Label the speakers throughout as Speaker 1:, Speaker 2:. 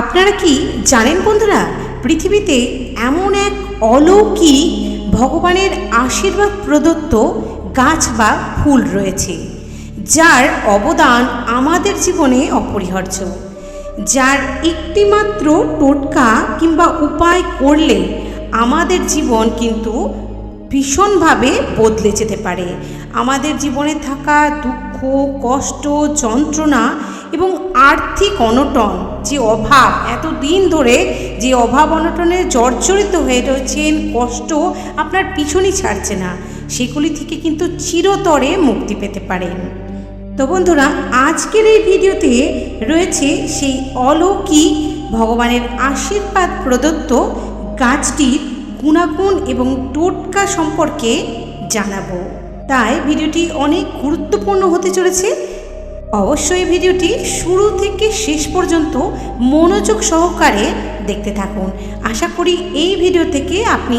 Speaker 1: আপনারা কি জানেন বন্ধুরা, পৃথিবীতে এমন এক অলৌকিক ভগবানের আশীর্বাদ প্রদত্ত গাছ বা ফুল রয়েছে, যার অবদান আমাদের জীবনে অপরিহার্য, যার একটিমাত্র টোটকা কিংবা উপায় করলে আমাদের জীবন কিন্তু ভীষণভাবে বদলে যেতে পারে। আমাদের জীবনে থাকা দুঃখ কষ্ট, যন্ত্রণা এবং আর্থিক অনটন যে অভাব এত দিন ধরে যে অভাব অনটনে জর্জরিত হয়ে রয়েছেন, কষ্ট আপনার পিছনই ছাড়ছে না। সেগুলি থেকে কিন্তু চিরতরে মুক্তি পেতে পারেন। তো বন্ধুরা, আজকের এই ভিডিওতে রয়েছে সেই অলৌকিক ভগবানের আশীর্বাদ প্রদত্ত গাছটির গুণাগুণ এবং টোটকা সম্পর্কে জানাব। তাই ভিডিওটি অনেক গুরুত্বপূর্ণ হতে চলেছে। অবশ্যই ভিডিওটি শুরু থেকে শেষ পর্যন্ত মনোযোগ সহকারে দেখতে থাকুন। আশা করি এই ভিডিও থেকে আপনি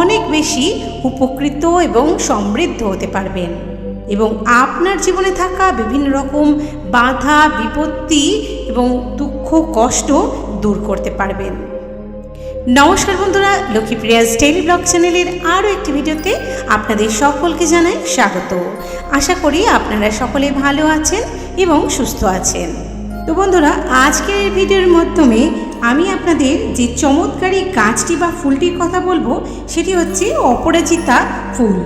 Speaker 1: অনেক বেশি উপকৃত এবং সমৃদ্ধ হতে পারবেন। এবং আপনার জীবনে থাকা বিভিন্ন রকম বাধা, বিপত্তি এবং দুঃখ, কষ্ট দূর করতে পারবেন। নমস্কার বন্ধুরা লক্ষ্মীপ্রিয়াজ ডেইলি ব্লগ চ্যানেলের আরও একটি ভিডিওতে আপনাদের সকলকে জানাই স্বাগত। আশা করি আপনারা সকলে ভালো আছেন এবং সুস্থ আছেন। তো বন্ধুরা, আজকের এই ভিডিওর মাধ্যমে আমি আপনাদের যে চমৎকারী গাছটি বা ফুলটির কথা বলব, সেটি হচ্ছে অপরাজিতা ফুল।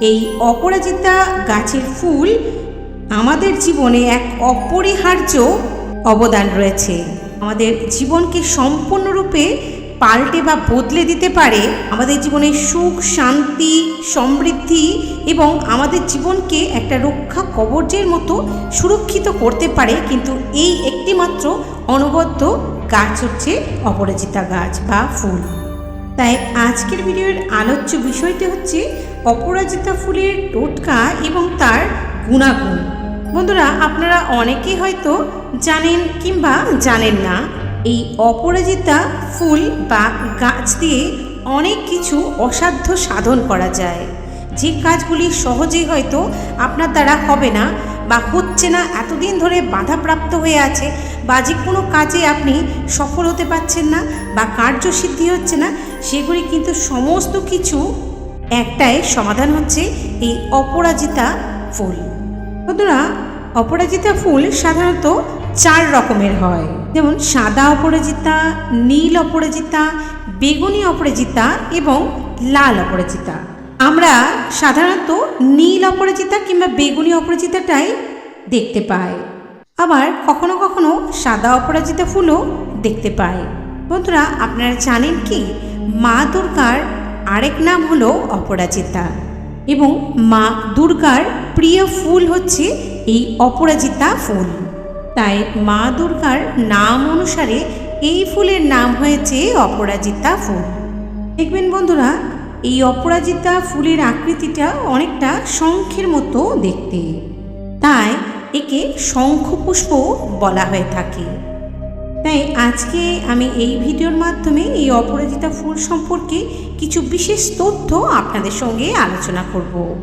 Speaker 1: এই অপরাজিতা গাছের ফুল আমাদের জীবনে এক অপরিহার্য অবদান রয়েছে। আমাদের জীবনকে সম্পূর্ণরূপে পাল্টে বা বদলে দিতে পারে আমাদের জীবনে সুখ, শান্তি, সমৃদ্ধি এবং আমাদের জীবনকে একটা রক্ষা কবচের মতো সুরক্ষিত করতে পারে। কিন্তু এই একটিমাত্র অনবদ্য গাছ হচ্ছে অপরাজিতা গাছ বা ফুল। তাই আজকের ভিডিওর আলোচ্য বিষয়টি হচ্ছে অপরাজিতা ফুলের টোটকা এবং তার গুণাগুণ। বন্ধুরা, আপনারা অনেকেই হয়তো জানেন কিংবা জানেন না এই অপরাজিতা ফুল বা গাছ দিয়ে অনেক কিছু অসাধ্য সাধন করা যায়। যে কাজগুলি সহজেই হয়তো আপনার দ্বারা হবে না বা হচ্ছে না এতদিন ধরে বাধাপ্রাপ্ত হয়ে আছে বা যে কোনো কাজে আপনি সফল হতে পারছেন না বা কার্যসিদ্ধি হচ্ছে না, সেগুলি কিন্তু সমস্ত কিছু একটাই সমাধান হচ্ছে এই অপরাজিতা ফুল। বন্ধুরা, অপরাজিতা ফুল সাধারণত চার রকমের হয়। যেমন সাদা অপরাজিতা, নীল অপরাজিতা, বেগুনি অপরাজিতা এবং লাল অপরাজিতা। আমরা সাধারণত নীল অপরাজিতা কিংবা বেগুনি অপরাজিতাটাই দেখতে পাই। আবার কখনো কখনো সাদা অপরাজিতা ফুলও দেখতে পাই। বন্ধুরা, আপনারা জানেন কি? মা দুর্গার আরেক নাম হলো অপরাজিতা এবং মা দুর্গার প্রিয় ফুল হচ্ছে এই অপরাজিতা ফুল। তাই মা দুর্গার নাম অনুসারে এই ফুলের নাম হয়েছে অপরাজিতা ফুল। দেখবেন বন্ধুরা, এই অপরাজিতা ফুলের আকৃতিটা অনেকটা শঙ্খের মতো দেখতে। তাই একে শঙ্খপুষ্প বলা হয়ে থাকে। তাই আজকে আমি এই ভিডিওর মাধ্যমে এই অপরাজিতা ফুল সম্পর্কে কিছু বিশেষ তথ্য আপনাদের সঙ্গে আলোচনা করব।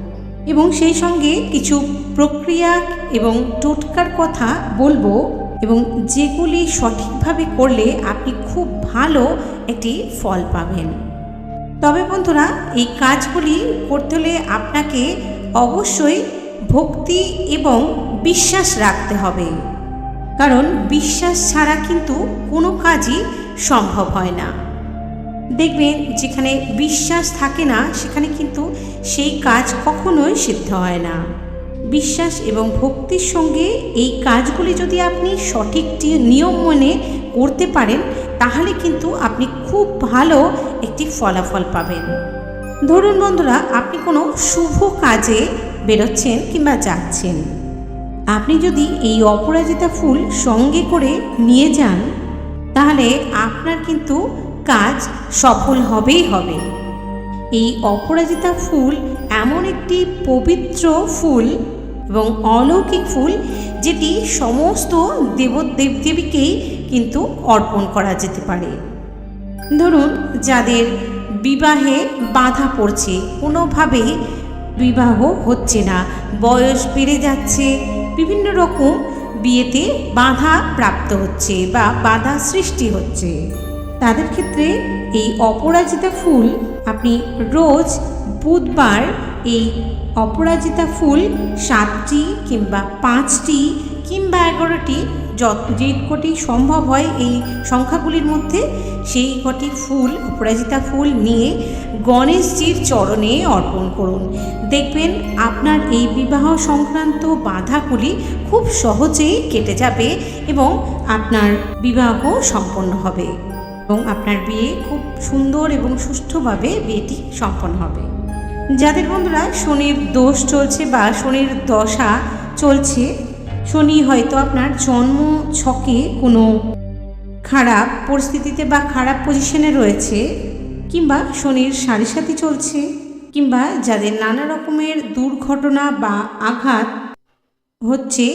Speaker 1: এবং সেই সঙ্গে কিছু প্রক্রিয়া এবং টোটকার কথা বলব এবং যেগুলি সঠিকভাবে করলে আপনি খুব ভালো একটি ফল পাবেন। তবে বন্ধুরা, এই কাজগুলি করতে হলে আপনাকে অবশ্যই ভক্তি এবং বিশ্বাস রাখতে হবে। কারণ বিশ্বাস ছাড়া কিন্তু কোনো কাজই সম্ভব হয় না। দেখবেন, যেখানে বিশ্বাস থাকে না, সেখানে কিন্তু সেই কাজ কখনোই সিদ্ধ হয় না। বিশ্বাস এবং ভক্তির সঙ্গে এই কাজগুলি যদি আপনি সঠিক নিয়ম মনে করতে পারেন, তাহলে কিন্তু আপনি খুব ভালো একটি ফলাফল পাবেন। ধরুন বন্ধুরা, আপনি কোনো শুভ কাজে বেরোচ্ছেন কিংবা যাচ্ছেন। আপনি যদি এই অপরাজিতা ফুল সঙ্গে করে নিয়ে যান, তাহলে আপনার কিন্তু কাজ সফল হবেই হবে। এই অপরাজিতা ফুল এমন একটি পবিত্র ফুল এবং অলৌকিক ফুল যেটি সমস্ত দেবদেব দেবীকেই কিন্তু অর্পণ করা যেতে পারে। ধরুন, যাদের বিবাহে বাধা পড়ছে কোনোভাবেই বিবাহ হচ্ছে না, বয়স বেড়ে যাচ্ছে, বিভিন্ন রকম বিয়েতে বাধা প্রাপ্ত হচ্ছে বা বাধা সৃষ্টি হচ্ছে। তাদের ক্ষেত্রে এই অপরাজিতা ফুল আপনি রোজ বুধবার এই অপরাজিতা ফুল সাতটি কিংবা পাঁচটি কিংবা এগারোটি যত যে কটি সম্ভব হয় এই সংখ্যাগুলির মধ্যে সেই কটি ফুল, অপরাজিতা ফুল নিয়ে গণেশজির চরণে অর্পণ করুন। দেখবেন আপনার এই বিবাহ সংক্রান্ত বাধাগুলি খুব সহজেই কেটে যাবে এবং আপনার বিবাহ সম্পন্ন হবে এবং আপনার বিয়ে খুব সুন্দর এবং সুষ্ঠুভাবে বিয়েটি সম্পন্ন হবে। যাদের বন্ধুরা শনির দোষ চলছে বা শনির দশা চলছে, শনি হয়তো আপনার জন্ম ছকে কোনো খারাপ পরিস্থিতিতে বা খারাপ পজিশনে রয়েছে, কিংবা শনির সাড়ে সাথে চলছে, কিংবা যাদের নানা রকমের দুর্ঘটনা বা আঘাত হচ্ছে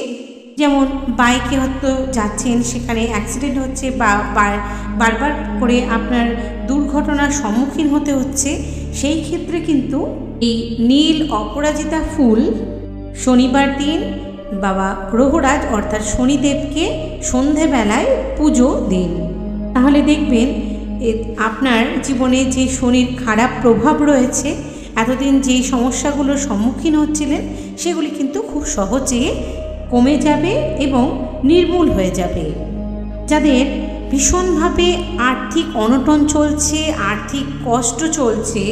Speaker 1: যেমন বাইকে হয়তো যাচ্ছেন, সেখানে অ্যাক্সিডেন্ট হচ্ছে বা বার- বারবার করে আপনার দুর্ঘটনার সম্মুখীন হতে হচ্ছে, সেই ক্ষেত্রে কিন্তু এই নীল অপরাজিতা ফুল শনিবার দিন বাবা গ্রহরাজ অর্থাৎ শনিদেবকে সন্ধেবেলায় পুজো দিন। তাহলে দেখবেন আপনার জীবনে যে শনির খারাপ প্রভাব রয়েছে, এতদিন যে সমস্যাগুলোর সম্মুখীন হচ্ছিলেন, সেগুলি কিন্তু খুব সহজে কমে যাবে এবং নির্মূল হয়ে যাবে। যাদের ভীষণভাবে আর্থিক অনটন চলছে, আর্থিক কষ্ট চলছে,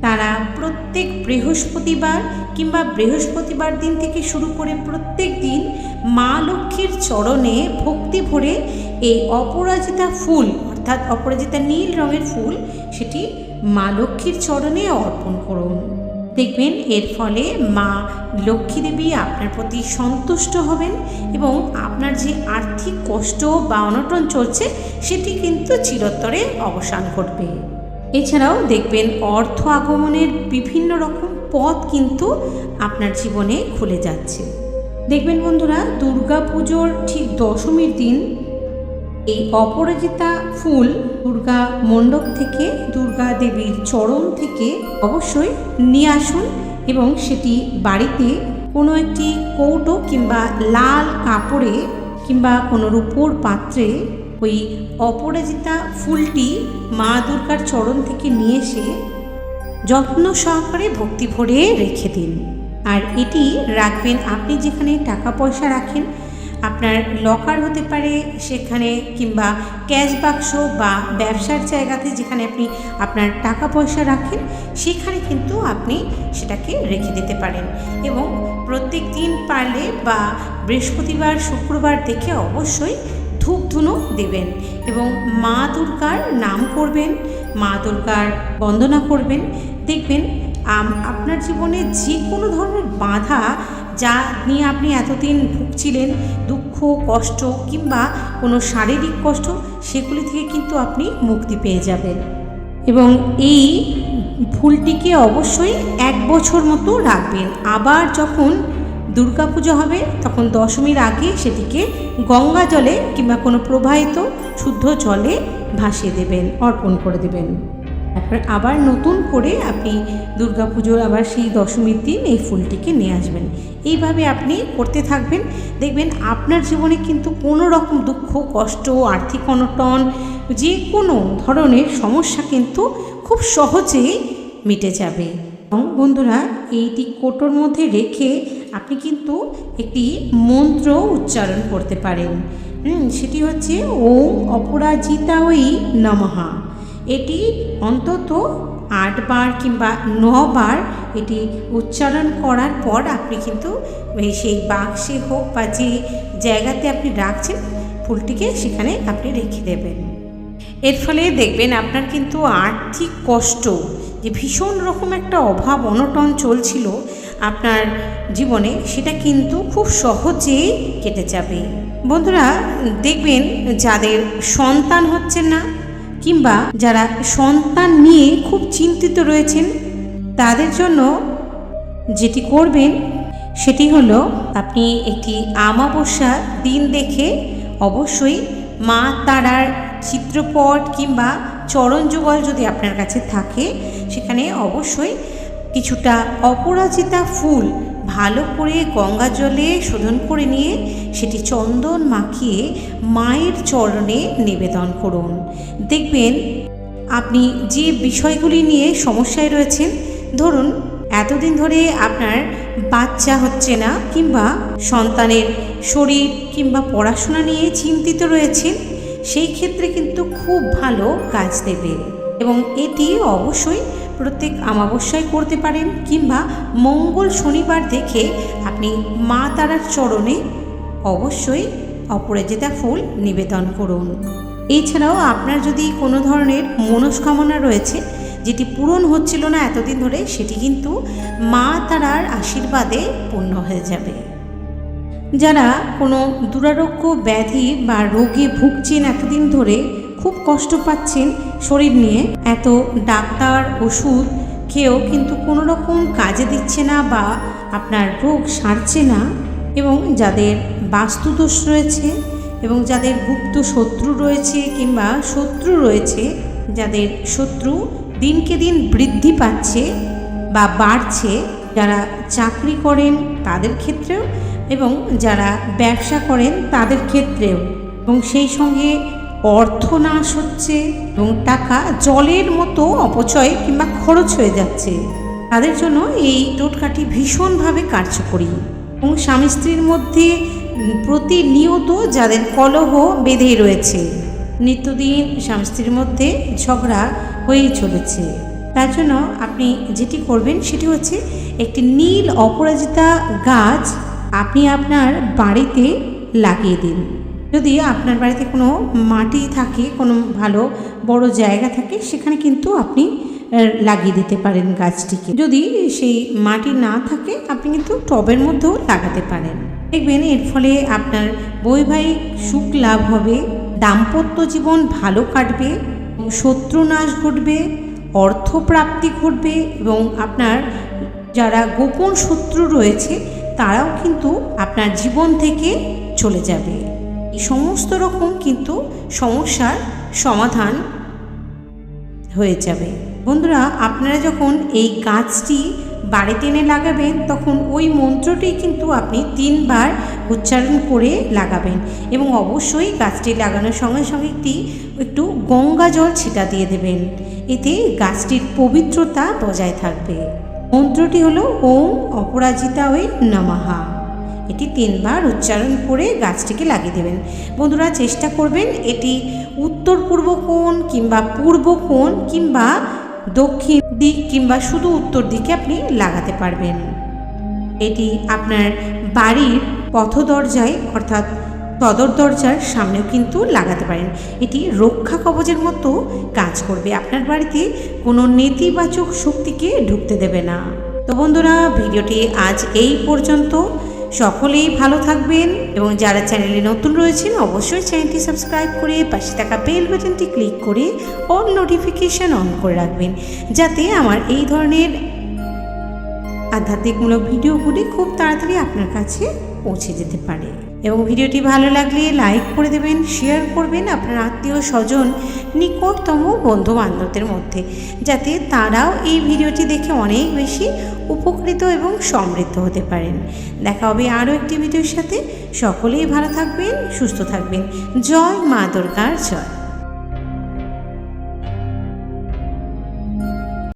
Speaker 1: তারা প্রত্যেক বৃহস্পতিবার কিংবা বৃহস্পতিবার দিন থেকে শুরু করে প্রত্যেক দিন মা লক্ষ্মীর চরণে ভক্তি ভরে এই অপরাজিতা ফুল, অর্থাৎ অপরাজিতা নীল রঙের ফুল, সেটি মা লক্ষ্মীর চরণে অর্পণ করুন। দেখবেন এর ফলে মা লক্ষ্মী দেবী আপনার প্রতি সন্তুষ্ট হবেন এবং আপনার যে আর্থিক কষ্ট বা অনটন চলছে, সেটি কিন্তু চিরতরে অবসান ঘটবে। এছাড়াও দেখবেন অর্থ আগমনের বিভিন্ন রকম পথ কিন্তু আপনার জীবনে খুলে যাচ্ছে। দেখবেন বন্ধুরা দুর্গা পুজোর ঠিক দশমীর দিন এই অপরাজিতা ফুল দুর্গা মণ্ডপ থেকে দুর্গা দেবীর চরণ থেকে অবশ্যই নিয়ে আসুন এবং সেটি বাড়িতে কোনো একটি কৌটো কিংবা লাল কাপড়ে কিংবা কোনো রূপোর পাত্রে ওই অপরাজিতা ফুলটি মা দুর্গার চরণ থেকে নিয়ে এসে যত্ন সহকারে ভক্তি ভরে রেখে দিন। আর এটি রাখবেন আপনি যেখানে টাকা পয়সা রাখেন আপনার লকার হতে পারে, সেখানে কিংবা ক্যাশ বাক্স বা ব্যবসার জায়গাতে যেখানে আপনি আপনার টাকা পয়সা রাখেন, সেখানে কিন্তু আপনি সেটাকে রেখে দিতে পারেন। এবং প্রত্যেক দিন পারলে বা বৃহস্পতিবার, শুক্রবার দেখে অবশ্যই ধূপ ধুনো দেবেন এবং মা দুর্গার নাম করবেন, মা দুর্গার বন্দনা করবেন। দেখবেন আপনার জীবনে যে কোনো ধরনের বাধা যা নিয়ে আপনি এতদিন ভুগছিলেন, দুঃখ, কষ্ট কিংবা কোনো শারীরিক কষ্ট, সেগুলি থেকে কিন্তু আপনি মুক্তি পেয়ে যাবেন। এবং এই ফুলটিকে অবশ্যই এক বছর মতো রাখবেন। আবার যখন দুর্গাপুজো হবে, তখন দশমীর আগে সেটিকে গঙ্গা জলে কিংবা কোনো প্রবাহিত শুদ্ধ জলে ভাসিয়ে দেবেন, অর্পণ করে দেবেন। তারপর আবার নতুন করে আপনি দুর্গাপুজোর আবার সেই দশমীর দিন এই ফুলটিকে নিয়ে আসবেন। এইভাবে আপনি করতে থাকবেন। দেখবেন আপনার জীবনে কিন্তু কোনো রকম দুঃখ, কষ্ট, আর্থিক অনটন যে কোনো ধরনের সমস্যা কিন্তু খুব সহজেই মিটে যাবে। এবং বন্ধুরা, এইটি কোটোর মধ্যে রেখে আপনি কিন্তু একটি মন্ত্র উচ্চারণ করতে পারেন। সেটি হচ্ছে, ওম অপরাজিতাওই নমহা এটি অন্তত আটবার কিংবা নবার এটি উচ্চারণ করার পর আপনি কিন্তু সেই বাক্সে হোক বা যে জায়গাতে আপনি রাখছেন, ফুলটিকে সেখানে আপনি রেখে দেবেন। এর ফলে দেখবেন আপনার কিন্তু আর্থিক কষ্ট, যে ভীষণ রকম একটা অভাব, অনটন চলছিল আপনার জীবনে, সেটা কিন্তু খুব সহজেই কেটে যাবে। বন্ধুরা, দেখবেন যাদের সন্তান হচ্ছে না কিংবা যারা সন্তান নিয়ে খুব চিন্তিত রয়েছেন, তাদের জন্য যেটি করবেন, সেটি হলো আপনি একটি আমাবস্যা দিন দেখে অবশ্যই মা তারার চিত্রপট কিংবা চরণ যুগল যদি আপনার কাছে থাকে, সেখানে অবশ্যই কিছুটা অপরাজিতা ফুল ভালো করে গঙ্গা জলে শোধন করে নিয়ে সেটি চন্দন মাখিয়ে মায়ের চরণে নিবেদন করুন। দেখবেন আপনি যে বিষয়গুলি নিয়ে সমস্যায় রয়েছেন, ধরুন এতদিন ধরে আপনার বাচ্চা হচ্ছে না কিংবা সন্তানের শরীর কিংবা পড়াশোনা নিয়ে চিন্তিত রয়েছেন, সেই ক্ষেত্রে কিন্তু খুব ভালো কাজ দেবে। এবং এটি অবশ্যই প্রত্যেক আমাবস্যায় করতে পারেন কিংবা মঙ্গল শনিবার দেখে আপনি মা তারার চরণে অবশ্যই অপরাজিতা ফুল নিবেদন করুন। এছাড়াও আপনার যদি কোনো ধরনের মনস্কামনা রয়েছে, যেটি পূরণ হচ্ছিল না এতদিন ধরে, সেটি কিন্তু মা তারার আশীর্বাদে পূর্ণ হয়ে যাবে। যারা কোনো দুরারোগ্য ব্যাধি বা রোগে ভুগছেন এতদিন ধরে খুব কষ্ট পাচ্ছেন শরীর নিয়ে। এত ডাক্তার, ওষুধ খেয়েও কিন্তু কোনো রকম কাজে দিচ্ছে না বা আপনার রোগ সারছে না এবং যাদের বাস্তুদোষ রয়েছে এবং যাদের গুপ্ত শত্রু রয়েছে কিংবা শত্রু রয়েছে, যাদের শত্রু দিনকে দিন বৃদ্ধি পাচ্ছে বা বাড়ছে, যারা চাকরি করেন তাদের ক্ষেত্রেও এবং যারা ব্যবসা করেন তাদের ক্ষেত্রেও। এবং সেই সঙ্গে অর্থ নাশ হচ্ছে এবং টাকা জলের মতো অপচয় কিংবা খরচ হয়ে যাচ্ছে। তাদের জন্য এই টোটকাটি ভীষণভাবে কার্যকরী এবং স্বামী স্ত্রীর মধ্যে প্রতিনিয়ত যাদের কলহ বেঁধেই রয়েছে, নিত্যদিন স্বামী স্ত্রীর মধ্যে ঝগড়া হয়েই চলেছে। তার জন্য আপনি যেটি করবেন সেটি হচ্ছে একটি নীল অপরাজিতা গাছ আপনি আপনার বাড়িতে লাগিয়ে দিন। যদি আপনার বাড়িতে কোনো মাটি থাকে, কোনো ভালো বড় জায়গা থাকে, সেখানে কিন্তু আপনি লাগিয়ে দিতে পারেন গাছটিকে। যদি সেই মাটি না থাকে, আপনি কিন্তু টবের মধ্যেও লাগাতে পারেন। দেখবেন এর ফলে আপনার বৈবাহিক সুখ লাভ হবে, দাম্পত্য জীবন ভালো কাটবে শত্রু নাশ ঘটবে, অর্থপ্রাপ্তি ঘটবে এবং আপনার যারা গোপন শত্রু রয়েছে, তারাও কিন্তু আপনার জীবন থেকে চলে যাবে। সমস্ত রকম কিন্তু সমস্যার সমাধান হয়ে যাবে। বন্ধুরা, আপনারা যখন এই গাছটি বাড়িতে এনে লাগাবেন, তখন ওই মন্ত্রটি কিন্তু আপনি তিনবার উচ্চারণ করে লাগাবেন এবং অবশ্যই গাছটি লাগানোর সঙ্গে সঙ্গে একটি, একটু গঙ্গা জল ছিটা দিয়ে দেবেন। এতে গাছটির পবিত্রতা বজায় থাকবে। মন্ত্রটি হলো, ওম অপরাজিতা ওই নমাহা এটি তিনবার উচ্চারণ করে গাছটিকে লাগিয়ে দেবেন। বন্ধুরা, চেষ্টা করবেন এটি উত্তর পূর্ব কোণ কিংবা পূর্ব কোণ কিংবা দক্ষিণ দিক কিংবা শুধু উত্তর দিকে আপনি লাগাতে পারবেন। এটি আপনার বাড়ির পথ দরজায় অর্থাৎ সদর দরজার সামনেও কিন্তু লাগাতে পারেন। এটি রক্ষা কবচের মতো কাজ করবে। আপনার বাড়িতে কোনো নেতিবাচক শক্তিকে ঢুকতে দেবে না। তো বন্ধুরা, ভিডিওটি আজ এই পর্যন্ত। সকলেই ভালো থাকবেন এবং যারা চ্যানেলে নতুন রয়েছেন, অবশ্যই চ্যানেলটি সাবস্ক্রাইব করে পাশে থাকা বেল বাটনটি ক্লিক করে অল নোটিফিকেশান অন করে রাখবেন, যাতে আমার এই ধরনের আধ্যাত্মিকমূলক ভিডিওগুলি খুব তাড়াতাড়ি আপনার কাছে পৌঁছে যেতে পারে। এবং ভিডিওটি ভালো লাগলে লাইক করে দেবেন, শেয়ার করবেন আপনার আত্মীয় স্বজন, নিকটতম বন্ধু বান্ধবদের মধ্যে, যাতে তারাও এই ভিডিওটি দেখে অনেক বেশি উপকৃত এবং সমৃদ্ধ হতে পারেন। দেখা হবে আরও একটি ভিডিওর সাথে। সকলেই ভালো থাকবেন, সুস্থ থাকবেন। জয় মা দুর্গার জয়।